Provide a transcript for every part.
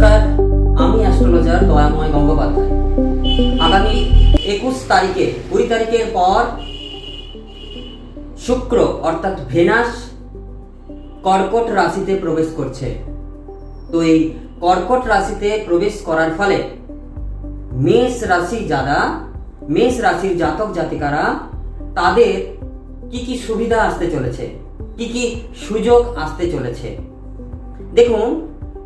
নমস্কার, আমি অ্যাস্ট্রোলজার দয়াময় গঙ্গোপাধ্যায়। আগামী একুশ তারিখে, কুড়ি তারিখের পর শুক্র, অর্থাৎ ভেনাস, কর্কট রাশিতে প্রবেশ করছে। তো এই কর্কট রাশিতে প্রবেশ করার ফলে মেষ রাশি যারা, মেষ রাশির জাতক জাতিকারা, তাদের কি কি সুবিধা আসতে চলেছে? কি কি সুযোগ আসতে চলেছে? দেখুন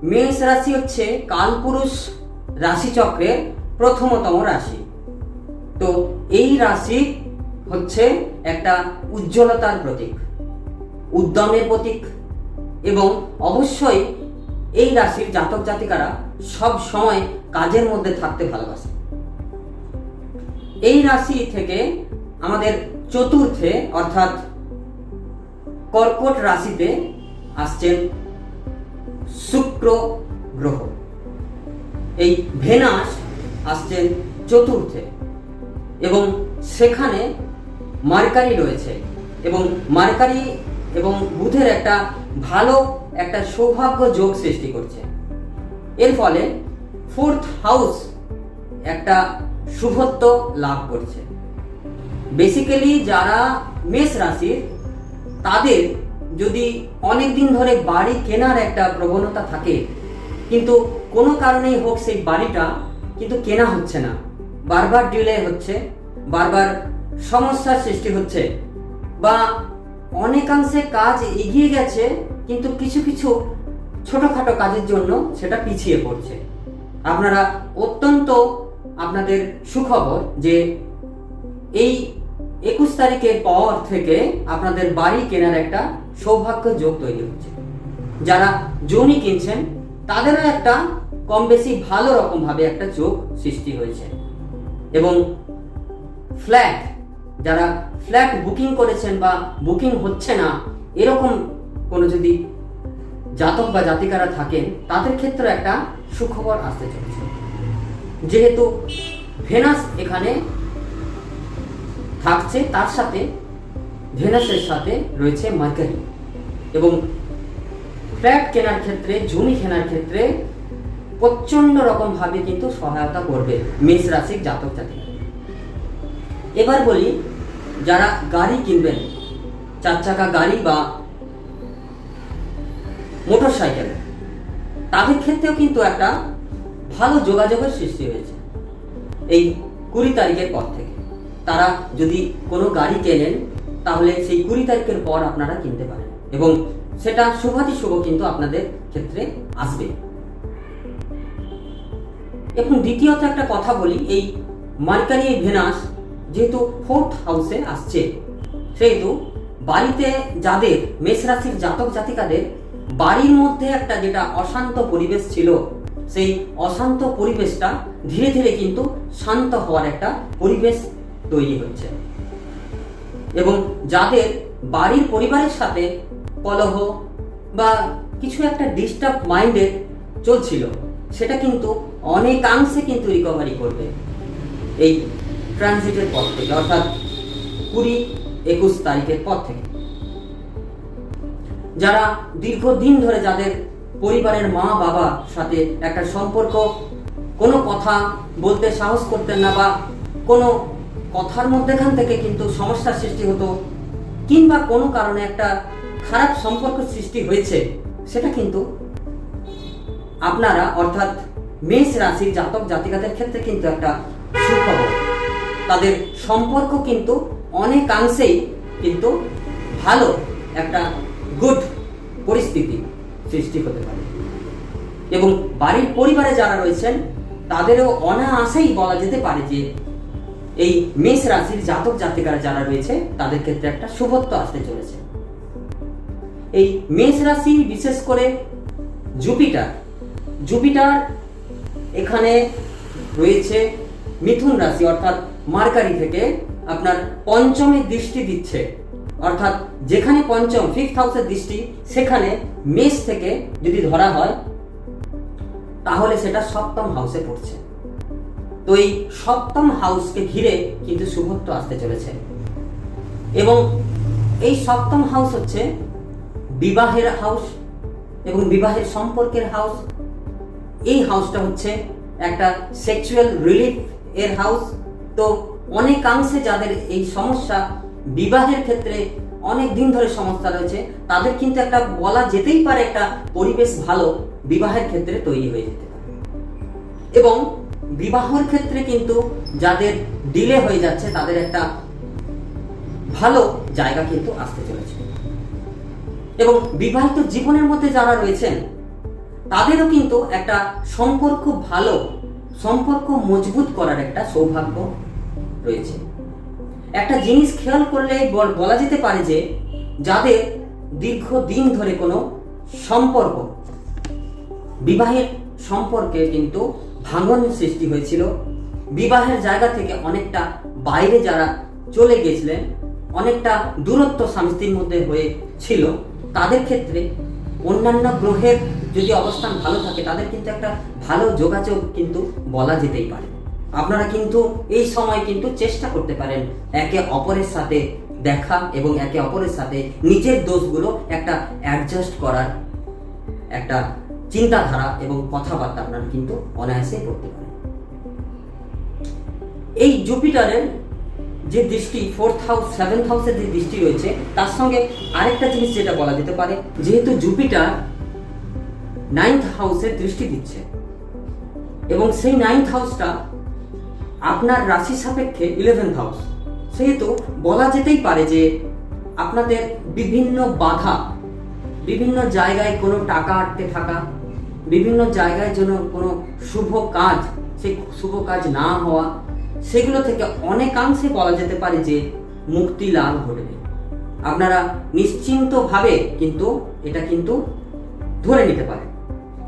মেষ রাশি হচ্ছে কালপুরুষ রাশিচক্রের প্রথমতম রাশি। তো এই রাশি হচ্ছে একটা উজ্জ্বলতার প্রতীক, উদ্যমের প্রতীক এবং অবশ্যই এই রাশির জাতক জাতিকারা সব সময় কাজের মধ্যে থাকতে ভালোবাসে। এই রাশি থেকে আমাদের চতুর্থে অর্থাৎ কর্কট রাশিতে আসছেন শুক্র গ্রহ। এই ভেনাস আসছেন চতুর্থে এবং সেখানে মার্কারি রয়েছে এবং মার্কারি এবং বুধের একটা ভালো একটা সৌভাগ্য যোগ সৃষ্টি করছে। এর ফলে ফোর্থ হাউস একটা শুভত্ব লাভ করছে। বেসিক্যালি যারা মেষ রাশির, তাদের যদি অনেক দিন ধরে বাড়ি কেনার একটা প্রবণতা থাকে, কিন্তু কোনো কারণেই হোক সেই বাড়িটা কিন্তু কেনা হচ্ছে না। বারবার ডিলে হচ্ছে, বারবার সমস্যার সৃষ্টি হচ্ছে বা অনেকাংশে কাজ এগিয়ে গেছে, কিন্তু কিছু কিছু ছোটোখাটো কাজের জন্য সেটা পিছিয়ে পড়ছে। আপনারা অত্যন্ত আপনাদের সুখবর যে এই একুশ তারিখের পর থেকে আপনাদের বাড়ি কেনার একটা সৌভাগ্য যোগ তৈরি হচ্ছে। যারা জমি কিনছেন, তাদেরও একটা কম বেশি ভালো রকম ভাবে একটা যোগ সৃষ্টি হয়েছে। এবং ফ্ল্যাট, যারা ফ্ল্যাট বুকিং করেছেন বা বুকিং হচ্ছে না, এরকম কোনো যদি জাতক বা জাতিকারা থাকেন, তাদের ক্ষেত্রে একটা সুখবর আসতে চলেছে। যেহেতু ভেনাস এখানে থাকছে, তার সাথে ভেনাসের সাথে রয়েছে মার্কারি এবং ফ্ল্যাট কেনার ক্ষেত্রে, জমি কেনার ক্ষেত্রে প্রচণ্ড রকম ভাবে কিন্তু সহায়তা করবে মেষ রাশির জাতক জাতিকা এবার বলি, যারা গাড়ি কিনবেন, চার চাকা গাড়ি বা মোটর সাইকেল তাদের ক্ষেত্রেও কিন্তু একটা ভালো যোগাযোগের সৃষ্টি হয়েছে। এই কুড়ি তারিখের পর থেকে। তারা যদি কোনো গাড়ি কেনেন, তাহলে সেই কুড়ি তারিখের পর আপনারা কিনতে পারেন। এবং সেটা শুভাতি শুভ কিন্তু আপনাদের ক্ষেত্রে আসবে। এবং দ্বিতীয়ত একটা কথা বলি, এই মার্কারি ভেনাস যেহেতু ফোর্থ হাউসে আসছে, সেহেতু বাড়িতে যাদের মেষ রাশির জাতক জাতিকাদের বাড়ির মধ্যে একটা যেটা অশান্ত পরিবেশ ছিল, সেই অশান্ত পরিবেশটা ধীরে ধীরে কিন্তু শান্ত হওয়ার একটা পরিবেশ তৈরি হচ্ছে। এবং যাদের বাড়ির পরিবারের সাথে কলহ বা কিছু একটা ডিস্টার্ব মাইন্ডের চলছিল, সেটা কিন্তু অনেকাংশে কিন্তু রিকভারি করবে এই ট্রানজিটের পর থেকে, অর্থাৎ কুড়ি একুশ তারিখের পর থেকে। যারা দীর্ঘদিন ধরে যাদের পরিবারের মা বাবার সাথে একটা সম্পর্ক, কোনো কথা বলতে সাহস করতেন না বা কোনো কথার মধ্যেখান থেকে কিন্তু সমস্যার সৃষ্টি হতো, কিংবা কোনো কারণে একটা খারাপ সম্পর্ক সৃষ্টি হয়েছে, সেটা কিন্তু আপনারা, অর্থাৎ মেষ রাশির জাতক জাতিকাদের ক্ষেত্রে কিন্তু একটা সুখবর। তাদের সম্পর্ক কিন্তু অনেকাংশেই কিন্তু ভালো একটা গুড পরিস্থিতি সৃষ্টি হতে পারে। এবং বাড়ির পরিবারে যারা রয়েছেন, তাদেরও অনায়াসেই বলা যেতে পারে যে এই মেষ রাশির জাতক জাতিকারা যারা রয়েছে, তাদের ক্ষেত্রে একটা শুভত্ব আসতে চলেছে। এই মেষ রাশি, বিশেষ করে জুপিটার। জুপিটার এখানে রয়েছে মিথুন রাশি, অর্থাৎ মার্কারি থেকে আপনার পঞ্চমে দৃষ্টি দিচ্ছে। অর্থাৎ যেখানে পঞ্চম ফিফথ হাউসের দৃষ্টি, সেখানে মেষ থেকে যদি ধরা হয়, তাহলে সেটা সপ্তম হাউসে পড়ছে। তো এই সপ্তম হাউসকে ঘিরে কিন্তু শুভত্ব আসতে চলেছে। এবং এই সপ্তম হাউস হচ্ছে বিবাহের হাউস এবং বিবাহের সম্পর্কের হাউস। এই হাউসটা হচ্ছে একটা সেক্সুয়াল রিলিফ এর হাউস। তো অনেকাংশে যাদের এই সমস্যা বিবাহের ক্ষেত্রে অনেক দিন ধরে সমস্যা রয়েছে, তাদের কিন্তু একটা বলা যেতেই পারে একটা পরিবেশ ভালো বিবাহের ক্ষেত্রে তৈরি হয়ে যেতে পারে। এবং বিবাহের ক্ষেত্রে কিন্তু যাদের ডিলে হয়ে যাচ্ছে, তাদের একটা ভালো জায়গা কিন্তু আসতে চলেছে। এবং বিবাহিত জীবনের মধ্যে যারা রয়েছেন, তাদেরও কিন্তু একটা সম্পর্ক ভালো, সম্পর্ক মজবুত করার একটা সৌভাগ্য রয়েছে। একটা জিনিস খেয়াল করলে বল- যেতে পারে যে যাদের দীর্ঘদিন ধরে কোনো সম্পর্ক, বিবাহের সম্পর্কে কিন্তু ভাঙন সৃষ্টি হয়েছিল। বিবাহের জায়গা থেকে অনেকটা বাইরে যারা চলে গেছিলেন অনেকটা দূরত্ব স্বামী স্ত্রীর মধ্যে হয়ে ছিল। তাদের ক্ষেত্রে অন্যান্য গ্রহের যদি অবস্থান ভালো থাকে, তাদের কিন্তু একটা ভালো যোগাযোগ কিন্তু বলা যেতেই পারে। আপনারা কিন্তু এই সময় কিন্তু চেষ্টা করতে পারেন একে অপরের সাথে দেখা এবং একে অপরের সাথে নিজের দোষগুলো একটা অ্যাডজাস্ট করার একটা চিন্তাধারা এবং কথাবার্তা আপনারা কিন্তু অনায়াসে করতে পারেন। এই জুপিটারের যে দৃষ্টি ফোর্থ হাউস সেভেন্থ হাউসের যে দৃষ্টি রয়েছে, তার সঙ্গে আরেকটা জিনিস যেটা বলা যেতে পারে, যেহেতু জুপিটার নাইন্থ হাউসের দৃষ্টি দিচ্ছে, এবং সেই নাইন্থ হাউসটা আপনার রাশি সাপেক্ষে ইলেভেন্থ হাউস সেহেতু বলা যেতেই পারে যে আপনাদের বিভিন্ন বাধা বিভিন্ন জায়গায় কোনো টাকা আটকে থাকা, বিভিন্ন জায়গায় যেন কোনো শুভ কাজ, সেই শুভ কাজ না হওয়া, সেগুলো থেকে অনেকাংশে বলা যেতে পারে যে মুক্তি লাভ ঘটবে আপনারা নিশ্চিন্তভাবে কিন্তু এটা কিন্তু ধরে নিতে পারেন।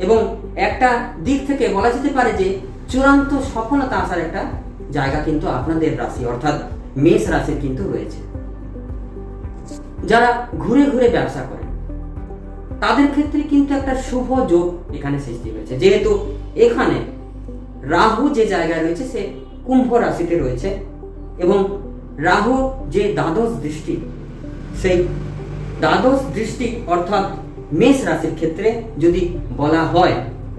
এবং একটা দিক থেকে বলা যেতে পারে যে চূড়ান্ত সফলতা আসার একটা জায়গা কিন্তু আপনাদের রাশি, অর্থাৎ মেষ রাশির কিন্তু রয়েছে। যারা ঘুরে ঘুরে ব্যবসা করেন তাদের ক্ষেত্রে কিন্তু একটা শুভ যোগ এখানে সৃষ্টি হয়েছে। যেহেতু এখানে রাহু যে জায়গায় রয়েছে, সে কুম্ভ রাশিতে রয়েছে এবং রাহু যে দ্বাদশ দৃষ্টি, সেই দ্বাদশ দৃষ্টি অর্থাৎ মেষ রাশির ক্ষেত্রে যদি বলা হয়,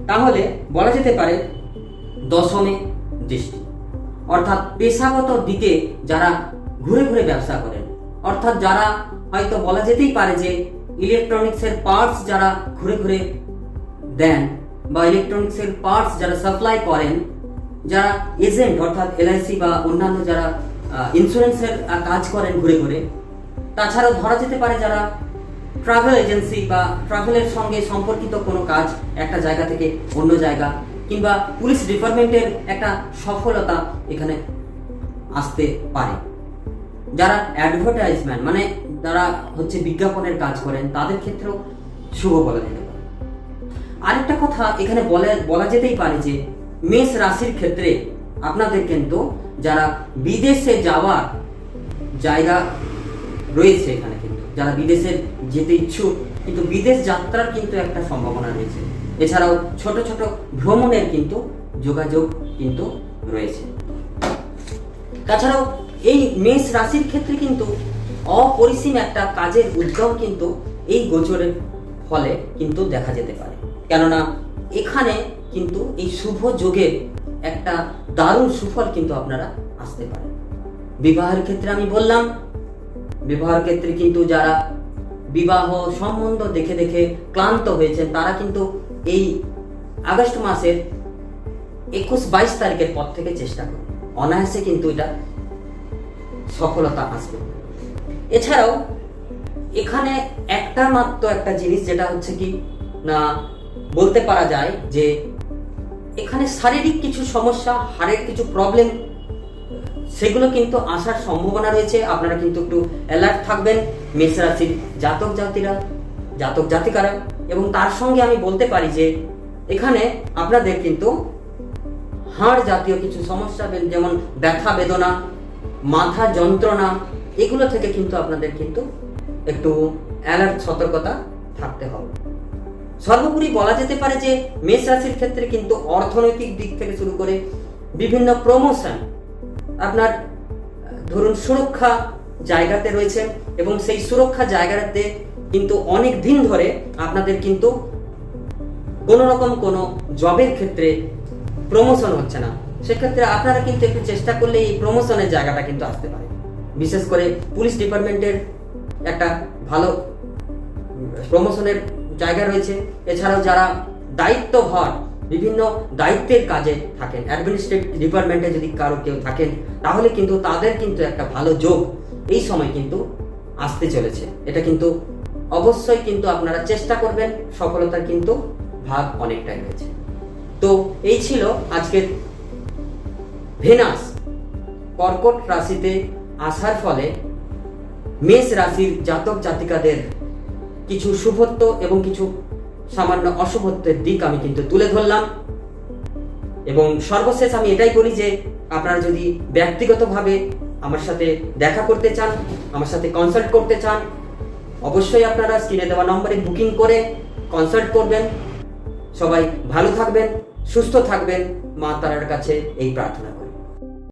তাহলে বলা যেতে পারে দশমে দৃষ্টি। অর্থাৎ পেশাগত দিকে যারা ঘুরে ঘুরে ব্যবসা করেন, অর্থাৎ যারা হয়তো বলা যেতেই পারে যে ইলেকট্রনিক্সের পার্টস যারা ঘুরে ঘুরে দেন বা ইলেকট্রনিক্সের পার্টস যারা সাপ্লাই করেন, যারা এজেন্ট অর্থাৎ এলআইসি বা অন্যান্য যারা ইন্স্যুরেন্সের কাজ করেন ঘুরে ঘুরে, তাছাড়াও ধরা যেতে পারে যারা ট্রাভেল এজেন্সি বা ট্রাভেলের সঙ্গে সম্পর্কিত কোনো কাজ একটা জায়গা থেকে অন্য জায়গা কিংবা পুলিশ ডিপার্টমেন্টের একটা সফলতা এখানে আসতে পারে। যারা অ্যাডভার্টাইজমেন্ট মানে যারা হচ্ছে বিজ্ঞাপনের কাজ করেন, তাদের ক্ষেত্রেও শুভ বলা যেতে পারে। আরেকটা কথা এখানে বলে, বলা যেতেই পারে যে, মেষ রাশির ক্ষেত্রে আপনাদের কিন্তু যারা বিদেশে যাওয়ার জায়গা রয়েছে এখানে কিন্তু, যারা বিদেশে যেতে ইচ্ছুক, কিন্তু বিদেশ যাত্রার কিন্তু একটা সম্ভাবনা রয়েছে। এছাড়াও ছোট ছোট ভ্রমণের কিন্তু যোগাযোগ কিন্তু রয়েছে। তাছাড়াও এই মেষ রাশির ক্ষেত্রে কিন্তু অপরিসীম একটা কাজের উদ্যম কিন্তু এই গোচরের ফলে কিন্তু দেখা যেতে পারে। কেননা এখানে কিন্তু এই শুভ যোগের একটা দারুণ সুফল কিন্তু আপনারা আসতে পারে বিবাহের ক্ষেত্রে আমি বললাম, বিবাহের ক্ষেত্রে কিন্তু যারা বিবাহ সম্বন্ধ দেখে দেখে ক্লান্ত হয়েছেন, তারা কিন্তু এই আগস্ট মাসের একুশ বাইশ তারিখের পর থেকে চেষ্টা করুন। অনায়াসে কিন্তু এটা সফলতা আসবে। এছাড়াও, এখানে একটা মাত্র একটা জিনিস যেটা হচ্ছে কি, না, বলতে পারা যায় যে এখানে শারীরিক কিছু সমস্যা, হাড়ের কিছু প্রবলেম সেগুলো কিন্তু আসার সম্ভাবনা রয়েছে। আপনারা কিন্তু একটু অ্যালার্ট থাকবেন মেষ রাশির জাতক জাতিরা, জাতক জাতিকারা। এবং তার সঙ্গে আমি বলতে পারি যে এখানে আপনাদের কিন্তু হাড় জাতীয় কিছু সমস্যা, যেমন ব্যথা, বেদনা, মাথা যন্ত্রণা এগুলো থেকে কিন্তু আপনাদের কিন্তু একটু অ্যালার্ট সতর্কতা থাকতে হবে। সর্বোপরি বলা যেতে পারে যে মেষ রাশির ক্ষেত্রে কিন্তু অর্থনৈতিক দিক থেকে শুরু করে বিভিন্ন প্রমোশন আপনার, ধরুন সুরক্ষা জায়গাতে রয়েছে এবং সেই সুরক্ষা জায়গাতে কিন্তু অনেক দিন ধরে আপনাদের কিন্তু কোনো রকম কোনো জবের ক্ষেত্রে প্রমোশন হচ্ছে না। সেক্ষেত্রে আপনারা কিন্তু একটু চেষ্টা করলে এই প্রমোশনের জায়গাটা কিন্তু আসতে পারে। বিশেষ করে পুলিশ ডিপার্টমেন্টের একটা ভালো প্রমোশনের জায়গা রয়েছে। এছাড়াও যারা দায়িত্ব দায়িত্বভার, বিভিন্ন দায়িত্বের কাজে থাকেন অ্যাডমিনিস্ট্রেটিভ ডিপার্টমেন্টে যদি কারও কেউ থাকেন, তাহলে কিন্তু তাদের কিন্তু একটা ভালো যোগ এই সময় কিন্তু আসতে চলেছে। এটা কিন্তু অবশ্যই কিন্তু আপনারা চেষ্টা করবেন, সফলতার কিন্তু ভাগ অনেকটাই রয়েছে। তো এই ছিল আজকের ভেনাস কর্কট রাশিতে আসার ফলে মেষ রাশির জাতক জাতিকাদের কিছু শুভত্ব এবং কিছু সামান্য অশুভত্বের দিক আমি কিন্তু তুলে ধরলাম। এবং সর্বশেষ আমি এটাই করি যে আপনারা যদি ব্যক্তিগতভাবে আমার সাথে দেখা করতে চান, আমার সাথে কনসাল্ট করতে চান, অবশ্যই আপনারা স্ক্রিনে দেওয়া নম্বরে বুকিং করে কনসাল্ট করবেন। সবাই ভালো থাকবেন, সুস্থ থাকবেন। মা তারার কাছে এই প্রার্থনা করি।